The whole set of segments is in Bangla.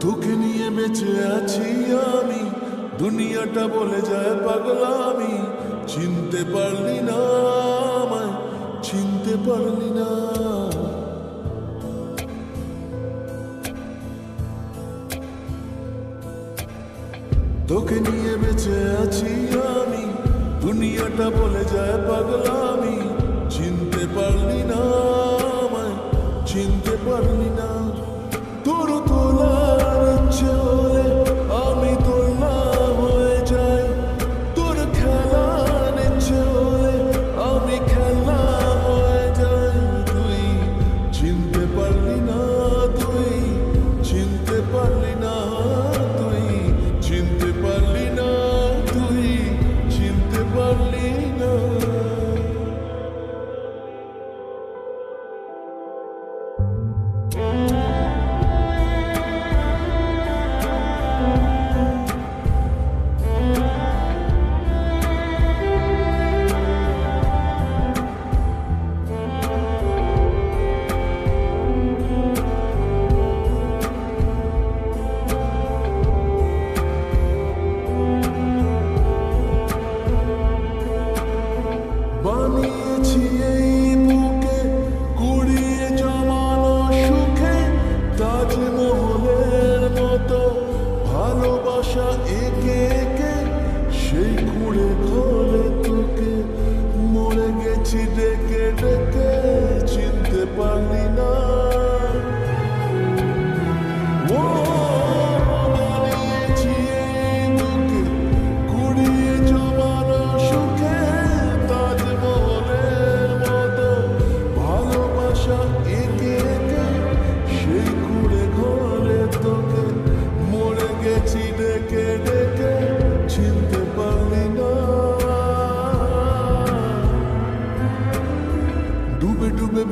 তোকে নিয়ে বেঁচে আছি আমি। দুনিয়াটা বলে যায় পাগলামি। চিনতে পারলি না আমায়, চিনতে পারলি না। তোকে নিয়ে বেঁচে আছি আমি। দুনিয়াটা বলে যায় পাগলামি। চিনতে কুড়ে ঘরে তোকে মরে গেছি ডেকে ডেকে চিনতে পারলি না। ও বানিয়েছি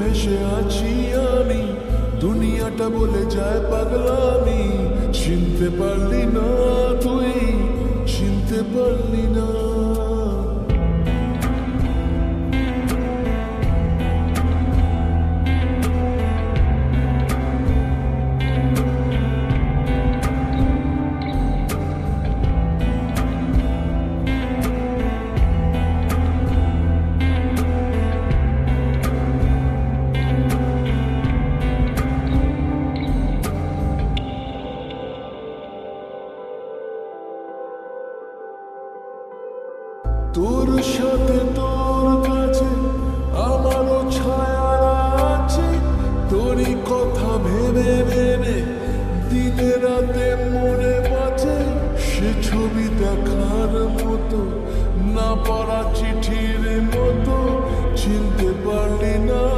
ভেসে আছি আমি। দুনিয়াটা বলে যায় পাগলামি। চিনতে পারলি না তুই চিনতে পারলি না। তোর সাথে তোর কাছে আমারও ছায়া আছে। তোরই কথা ভেবে ভেবে দিনে রাতে মনে বাঁচে সে ছবি দেখার মতো, না পড়া চিঠির মতো, চিনতে পারলি না।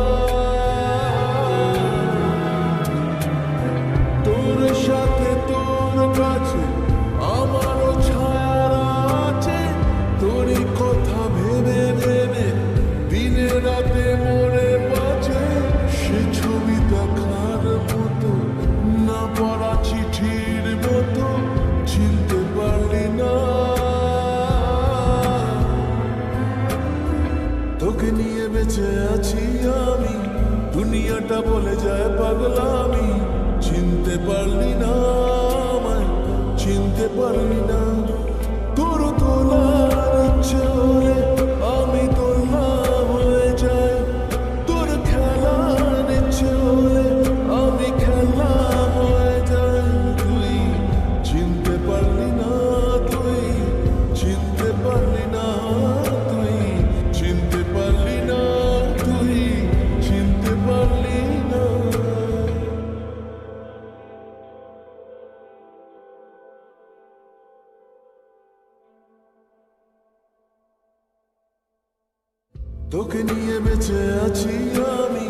দুনিয়াটা বলে যায় পাগলামি। চিনতে পারলি না আমায় চিনতে পারলি না। তোকে নিয়ে বেঁচে আছি আমি।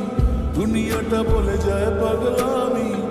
দুনিয়াটা বলে যায় পাগলামি।